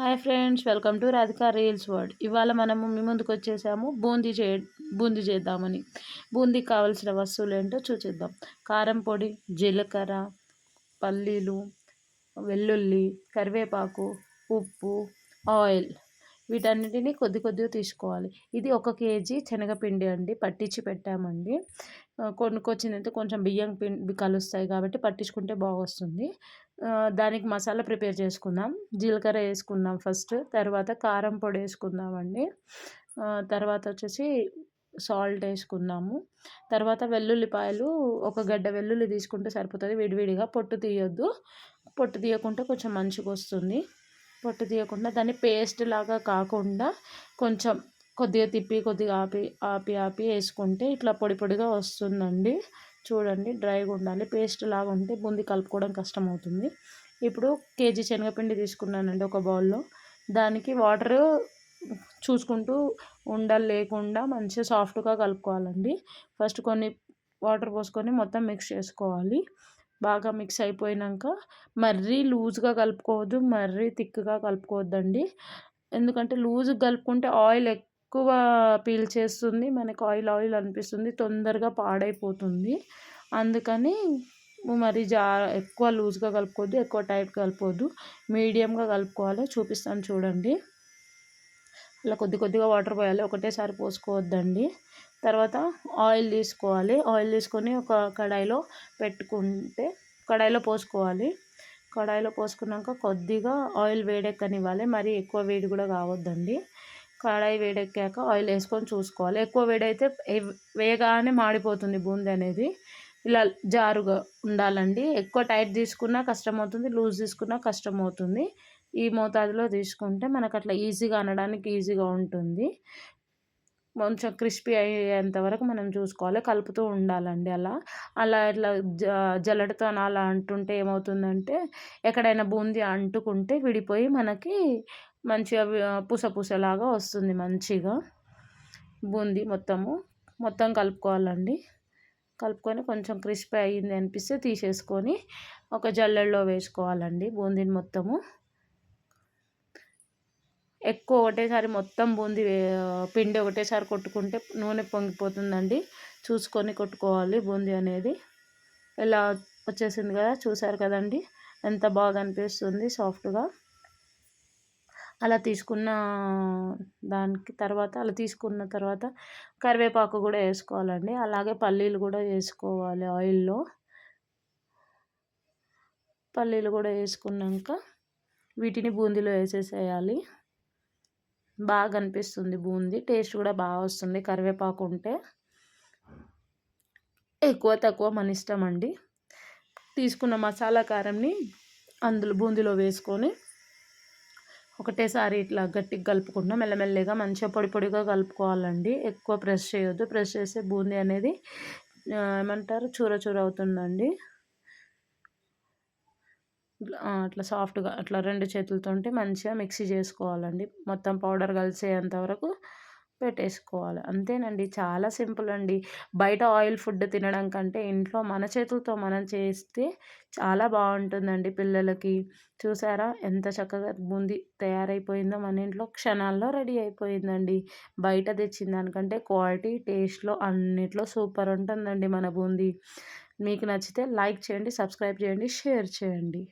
Hi friends welcome to Radhika reels world ఇవాళ మనము మీ ముందుకు వచ్చేసాము బూందీ చే బూందీ చేద్దామని. బూందీకి కావాల్సిన వస్తువులు ఏంటో చూచిద్దాం. కారం పొడి జీలకర్ర పల్లీలు వెల్లుల్లి కరివేపాకు ఉప్పు ఆయిల్. వీటన్నిటిని కొద్ది కొద్దిగా తీసుకోవాలి. ఇది ఒక కేజీ శనగపిండి అండి పట్టించి పెట్టామండి. కొనుక్కొచ్చిందంటే కొంచెం బియ్యం పిండి కలుస్తాయి కాబట్టి పట్టించుకుంటే బాగొస్తుంది. దానికి మసాలా ప్రిపేర్ చేసుకుందాం. జీలకర్ర వేసుకుందాం ఫస్ట్ తర్వాత కారం పొడి వేసుకుందామండి. తర్వాత వచ్చేసి సాల్ట్ వేసుకుందాము. తర్వాత వెల్లుల్లిపాయలు ఒక గడ్డ వెల్లుల్లి తీసుకుంటే సరిపోతుంది. విడివిడిగా పొట్టు తీయొద్దు. పొట్టు తీయకుంటే కొంచెం మంచిగా వస్తుంది పొట్టు తీయకుండా దాన్ని పేస్ట్ లాగా కాకుండా కొంచెం కొద్దిగా తిప్పి కొద్దిగా ఆపి ఆపి ఆపి వేసుకుంటే ఇట్లా పొడి పొడిగా వస్తుందండి. చూడండి డ్రైగా ఉండాలి. పేస్ట్ లాగా ఉంటే బూందీ కలుపుకోవడం కష్టం అవుతుంది ఇప్పుడు కేజీ శనగపిండి తీసుకున్నానండి ఒక బౌల్లో. దానికి వాటర్ చూసుకుంటూ ఉండలు లేకుండా మంచిగా సాఫ్ట్గా కలుపుకోవాలండి. ఫస్ట్ కొన్ని వాటర్ పోసుకొని మొత్తం మిక్స్ చేసుకోవాలి. బాగా మిక్స్ అయిపోయినాక మరీ లూజ్గా కలుపుకోవద్దు మరీ థిక్గా కలుపుకోవద్దండి. ఎందుకంటే లూజ్గా కలుపుకుంటే ఆయిల్ ఎక్కువ పీల్చేస్తుంది మనకు ఆయిల్ ఆయిల్ అనిపిస్తుంది తొందరగా పాడైపోతుంది. అందుకని మరి జా ఎక్కువ లూజ్గా కలుపుకోవద్దు ఎక్కువ టైట్ కలుపుకోవద్దు. మీడియంగా కలుపుకోవాలి చూపిస్తాను చూడండి. అలా కొద్ది కొద్దిగా వాటర్ పోయాలి ఒకటేసారి పోసుకోవద్దండి. తర్వాత ఆయిల్ తీసుకోవాలి. ఆయిల్ తీసుకొని ఒక కడాయిలో పెట్టుకుంటే కడాయిలో పోసుకోవాలి. కడాయిలో పోసుకున్నాక కొద్దిగా ఆయిల్ వేడెక్కనివ్వాలి. మరి ఎక్కువ వేడి కూడా కావద్దండి. కడాయి వేడెక్కాక ఆయిల్ వేసుకొని చూసుకోవాలి. ఎక్కువ వేడైతే వేగానే మాడిపోతుంది బూందీ అనేది. ఇలా జారుగా ఉండాలండి. ఎక్కువ టైట్ తీసుకున్నా కష్టమవుతుంది లూజ్ తీసుకున్నా కష్టమవుతుంది. ఈ మోతాదులో తీసుకుంటే మనకు అట్లా ఈజీగా అనడానికి ఈజీగా ఉంటుంది. కొంచెం క్రిస్పీ అయ్యేంత వరకు మనం చూసుకోవాలి కలుపుతూ ఉండాలండి అలా. అలా ఇట్లా జల్లెడతో అలా అంటుంటే ఏమవుతుందంటే ఎక్కడైనా బూందీ అంటుకుంటే విడిపోయి మనకి మంచిగా పూస పూసలాగా వస్తుంది మంచిగా. బూందీ మొత్తము మొత్తం కలుపుకోవాలండి. కలుపుకొని కొంచెం క్రిస్పీ అయ్యింది అనిపిస్తే తీసేసుకొని ఒక జల్లెడలో వేసుకోవాలండి బూందీని మొత్తము. ఎక్కువ ఒకటేసారి మొత్తం బూందీ పిండి ఒకటేసారి కొట్టుకుంటే నూనె పొంగిపోతుందండి. చూసుకొని కొట్టుకోవాలి బూందీ అనేది. ఇలా వచ్చేసింది కదా చూసారు కదండి? ఎంత బాగా అనిపిస్తుంది సాఫ్ట్గా. అలా తీసుకున్న దానికి తర్వాత అలా తీసుకున్న తర్వాత కరివేపాకు కూడా వేసుకోవాలండి. అలాగే పల్లీలు కూడా వేసుకోవాలి ఆయిల్లో. పల్లీలు కూడా వేసుకున్నాక వీటిని బూందీలో వేసేసేయాలి. బాగా అనిపిస్తుంది బూందీ. టేస్ట్ కూడా బాగా వస్తుంది కరివేపాకు ఉంటే ఎక్కువ తక్కువ మన ఇష్టం అండి. తీసుకున్న మసాలా కారంని అందులో బూందీలో వేసుకొని ఒకటేసారి ఇట్లా గట్టిగా కలుపుకుంటున్నా. మెల్లమెల్లగా మంచిగా పొడి పొడిగా కలుపుకోవాలండి. ఎక్కువ ప్రెస్ చేయొద్దు. ప్రెస్ చేస్తే బూందీ అనేది ఏమంటారు? చూర చూర అవుతుందండి. అట్లా సాఫ్ట్గా అట్లా రెండు చేతులతో మంచిగా మిక్సీ చేసుకోవాలండి. మొత్తం పౌడర్ కలిసేంత వరకు పెట్టేసుకోవాలి. అంతేనండి చాలా సింపుల్ అండి. బయట ఆయిల్ ఫుడ్ తినడం కంటే ఇంట్లో మన చేతులతో మనం చేస్తే చాలా బాగుంటుందండి పిల్లలకి. చూసారా ఎంత చక్కగా బూంది తయారైపోయిందో మన ఇంట్లో క్షణాల్లో రెడీ అయిపోయిందండి. బయట తెచ్చిన దానికంటే క్వాలిటీ టేస్ట్లో అన్నిట్లో సూపర్ ఉంటుందండి మన బూందీ. మీకు నచ్చితే లైక్ చేయండి సబ్స్క్రైబ్ చేయండి షేర్ చేయండి.